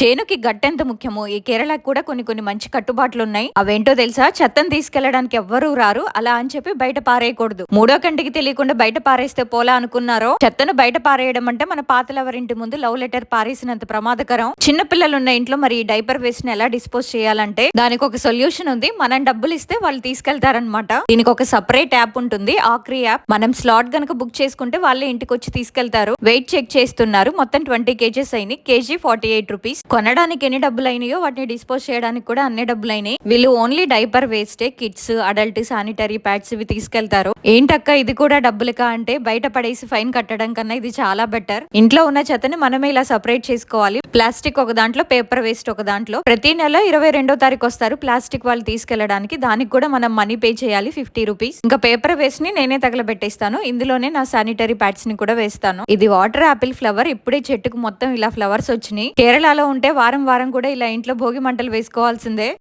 చేనుకి గట్టెంత ముఖ్యమో? ఈ కేరళకు కూడా కొన్ని కొన్ని మంచి కట్టుబాట్లు ఉన్నాయి అవేంటో తెలుసా? చెత్తను తీసుకెళ్ళడానికి ఎవ్వరూ రారు. అలా అని చెప్పి బయట పారేయకూడదు. మూడో కంటికి తెలియకుండా బయట పారేస్తే పోలా అనుకున్నారో? చెత్తను బయట పారేయడం అంటే మన పాతలవరింటి ముందు లవ్ లెటర్ పారేసినంత ప్రమాదకరం. చిన్న పిల్లలు ఉన్న ఇంట్లో మరి ఈ డైపర్ వేస్ట్ని ఎలా డిస్పోజ్ చేయాలంటే దానికి ఒక సొల్యూషన్ ఉంది. మనం డబ్బులు ఇస్తే వాళ్ళు తీసుకెళ్తారనమాట దీనికి ఒక సపరేట్ యాప్ ఉంటుంది. ఆక్రీ యాప్. మనం స్లాట్ గనక బుక్ చేసుకుంటే వాళ్ళే ఇంటికి వచ్చి తీసుకెళ్తారు. వెయిట్ చెక్ చేస్తున్నారు. మొత్తం ట్వంటీ కేజెస్ అయినాయి. Kg forty eight rupees. కొనడానికి ఎన్ని డబ్బులు అయినాయో వాటిని డిస్పోజ్ చేయడానికి కూడా అన్ని డబ్బులు అయినాయి. వీళ్ళు ఓన్లీ డైపర్ వేస్టే కిడ్స్ అడల్ట్ శానిటరీ ప్యాడ్స్ ఇవి తీసుకెళ్తారు. ఏంటక్క ఇది కూడా డబ్బులుకా అంటే బయట పడేసి ఫైన్ కట్టడం కన్నా ఇది చాలా బెటర్. ఇంట్లో ఉన్న చెత్తని మనమే ఇలా సపరేట్ చేసుకోవాలి. ప్లాస్టిక్ ఒక దాంట్లో పేపర్ వేస్ట్ ఒక దాంట్లో. ప్రతి నెల ఇరవై రెండో తారీఖు వస్తారు ప్లాస్టిక్ వాళ్ళు తీసుకెళ్ళడానికి. దానికి కూడా మనం మనీ పే చేయాలి ఫిఫ్టీ రూపీస్. ఇంకా పేపర్ వేస్ట్ని నేనే తగలబెట్టేస్తాను. ఇందులోనే నా శానిటరీ ప్యాడ్స్ని కూడా వేస్తాను. ఇది వాటర్ ఆపిల్ ఫ్లవర్. ఇప్పుడే చెట్టుకు మొత్తం ఇలా ఫ్లవర్స్ వచ్చినాయి. కేరళలో ఉంటే వారం వారం కూడా ఇలా ఇంట్లో భోగి మంటలు వేసుకోవాల్సిందే.